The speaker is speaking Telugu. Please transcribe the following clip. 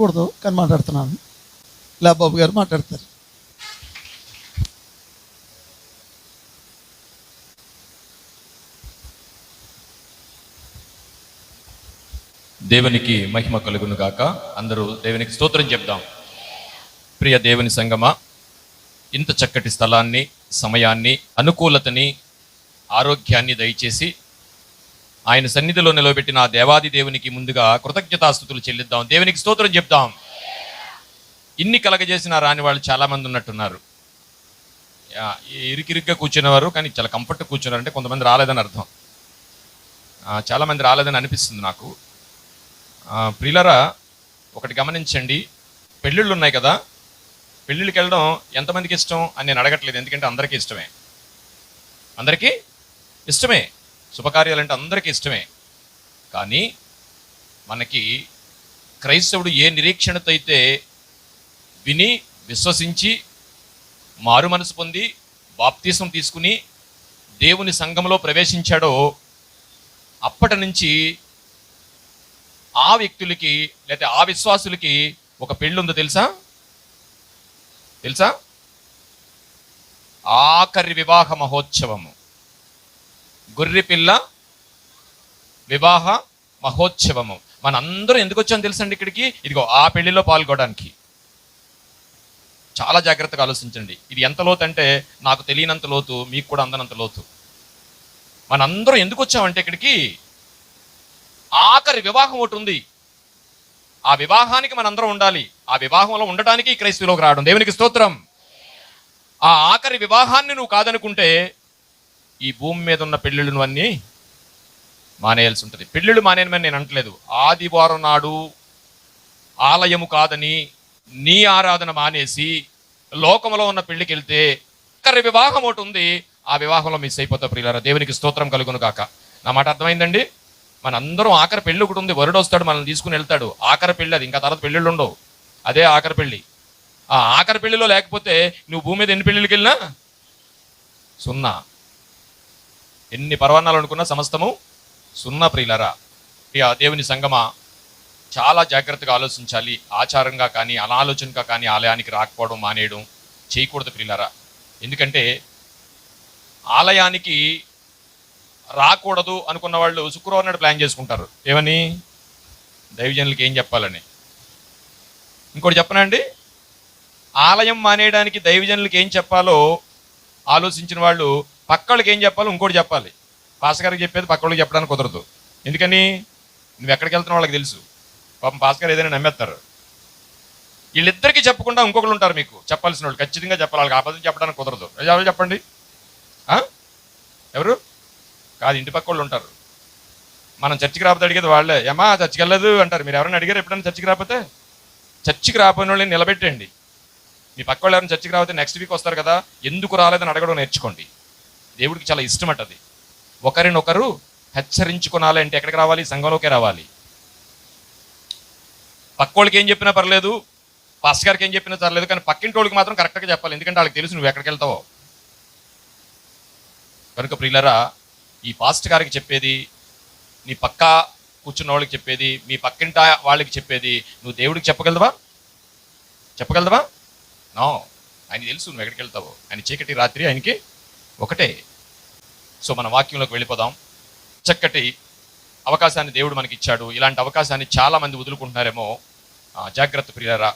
కూడదు కానీ మాట్లాడుతున్నాను. ఇలా బాబు గారు మాట్లాడతారు. దేవునికి మహిమ కలుగును గాక. అందరూ దేవునికి స్తోత్రం చెప్దాం. ప్రియ దేవుని సంగమా ఇంత చక్కటి స్థలాన్ని సమయాన్ని అనుకూలతని ఆరోగ్యాన్ని దయచేసి ఆయన సన్నిధిలో నిలబెట్టిన దేవాది దేవునికి ముందుగా కృతజ్ఞతాస్థుతులు చెల్లిద్దాం. దేవునికి స్తోత్రం చెప్దాం. ఇన్ని కలగజేసిన రాని వాళ్ళు చాలామంది ఉన్నట్టున్నారు. యా, ఇరుకిరుగ్గా కూర్చునేవారు కానీ చాలా కంఫర్ట్ కూర్చున్నారు అంటే కొంతమంది రాలేదని అర్థం. చాలామంది రాలేదని అనిపిస్తుంది నాకు. ప్రిలరా ఒకటి గమనించండి. పెళ్ళిళ్ళు ఉన్నాయి కదా. పెళ్ళిళ్ళకి వెళ్ళడం ఎంతమందికి ఇష్టం అని నేను అడగట్లేదు. ఎందుకంటే అందరికీ ఇష్టమే. అందరికీ ఇష్టమే. శుభకార్యాలు అంటే అందరికీ ఇష్టమే. కానీ మనకి క్రైస్తవుడు ఏ నిరీక్షణతో అయితే విని విశ్వసించి మారు మనసు పొంది బాప్తీసం తీసుకుని దేవుని సంఘంలో ప్రవేశించాడో అప్పటి నుంచి ఆ వ్యక్తులకి లేకపోతే ఆ విశ్వాసులకి ఒక పెళ్ళి ఉందో తెలుసా? తెలుసా? ఆఖరి వివాహ మహోత్సవము. గొర్రెపిల్ల వివాహ మహోత్సవము. మనందరం ఎందుకు వచ్చాం తెలుసండి ఇక్కడికి? ఇదిగో ఆ పెళ్ళిలో పాల్గొనడానికి. చాలా జాగ్రత్తగా ఆలోచించండి. ఇది ఎంత లోతు అంటే నాకు తెలియనంత లోతు మీకు కూడా అందనంత లోతు. మనందరం ఎందుకు వచ్చామంటే ఇక్కడికి? ఆఖరి వివాహం ఒకటి ఉంది. ఆ వివాహానికి మనందరం ఉండాలి. ఆ వివాహంలో ఉండటానికి క్రైస్తవులోకి రావడం దేవునికి స్తోత్రం. ఆ ఆఖరి వివాహాన్ని నువ్వు కాదనుకుంటే ఈ భూమి మీద ఉన్న పెళ్ళిళ్ళు అన్నీ మానేయాల్సి ఉంటుంది పెళ్ళిళ్ళు మానేయమని నేను అంటలేదు ఆదివారం నాడు ఆలయము కాదని నీ ఆరాధన మానేసి లోకంలో ఉన్న పెళ్ళికి వెళ్తే ఆఖరి వివాహం ఒకటి ఉంది. ఆ వివాహంలో మిస్ అయిపోతా ప్రియులారా దేవునికి స్తోత్రం కలుగును కాక నా మాట అర్థమైందండి? మనందరం ఆఖరి పెళ్ళి ఒకటి ఉంది. వరుడు వస్తాడు మనల్ని తీసుకుని వెళ్తాడు. ఆఖరి పెళ్ళి అది. ఇంకా తర్వాత పెళ్ళిళ్ళు ఉండవు. అదే ఆఖరి పెళ్ళి. ఆ ఆఖరి పెళ్ళిలో లేకపోతే నువ్వు భూమి మీద ఎన్ని పెళ్ళిళ్ళకి వెళ్ళినా సున్నా. ఎన్ని పర్వణాలు అనుకున్నా సమస్తము సున్నా ప్రియులరా. ప్రియ దేవుని సంగమా చాలా జాగ్రత్తగా ఆలోచించాలి. ఆచారంగా కానీ అనాలోచనగా కానీ ఆలయానికి రాకపోవడం మానేయడం చేయకూడదు ప్రియులరా. ఎందుకంటే ఆలయానికి రాకూడదు అనుకున్న వాళ్ళు శుక్రవారం నాడు ప్లాన్ చేసుకుంటారు. ఏమని? దైవజనులకి ఏం చెప్పాలని? ఇంకోటి చెప్పనండి ఆలయం మానేయడానికి దైవజనులకి ఏం చెప్పాలో ఆలోచించిన వాళ్ళు పక్కళ్ళకి ఏం చెప్పాలో ఇంకోటి చెప్పాలి. పాస్ చెప్పేది పక్కళ్ళకి చెప్పడానికి కుదరదు. ఎందుకని? నువ్వు ఎక్కడికి వెళ్తున్న వాళ్ళకి తెలుసు. పాపం భాస్కర్ ఏదైనా నమ్మేస్తారు. వీళ్ళిద్దరికీ చెప్పకుండా ఇంకొకరు ఉంటారు మీకు. చెప్పాల్సిన వాళ్ళు ఖచ్చితంగా చెప్పాలి. వాళ్ళకి అబద్ధం చెప్పడానికి కుదరదు. ఎవరు చెప్పండి? ఎవరు? కాదు ఇంటి పక్క వాళ్ళు ఉంటారు. మనం చర్చికి రాకపోతే అడిగేది వాళ్ళే. ఏమా చర్చికి వెళ్ళదు అంటారు. మీరు ఎవరైనా అడిగారు ఎప్పుడైనా చర్చికి రాకపోతే? చర్చికి రాకపోయిన వాళ్ళని నిలబెట్టండి మీ పక్క వాళ్ళు ఎవరైనా చర్చికి రాకపోతే నెక్స్ట్ వీక్ వస్తారు కదా. ఎందుకు రాలేదని అడగడం నేర్చుకోండి. దేవుడికి చాలా ఇష్టం అది. ఒకరినొకరు హెచ్చరించుకోనాలంటే ఎక్కడికి రావాలి? సంఘంలోకే రావాలి. పక్కోళ్ళకి ఏం చెప్పినా పర్లేదు పాస్ గారికి ఏం చెప్పినా పర్లేదు కానీ పక్కింటి వాళ్ళకి మాత్రం కరెక్ట్గా చెప్పాలి. ఎందుకంటే వాళ్ళకి తెలుసు నువ్వు ఎక్కడికి వెళ్తావో. కనుక ప్రియులరా ఈ పాస్ట్ గారికి చెప్పేది నీ పక్క కూర్చున్న వాళ్ళకి చెప్పేది మీ పక్కింట వాళ్ళకి చెప్పేది నువ్వు దేవుడికి చెప్పగలవా? చెప్పగలవా? నో. ఆయన తెలుసు నువ్వు ఎక్కడికి వెళ్తావో. ఆయన చీకటి రాత్రి ఆయనకి ఒకటే. సో మన వాక్యంలోకి వెళ్ళిపోదాం. చక్కటి అవకాశాన్ని దేవుడు మనకి ఇచ్చాడు ఇలాంటి అవకాశాన్ని చాలా మంది వదులుకుంటున్నారేమో జాగ్రత్త ప్రియరా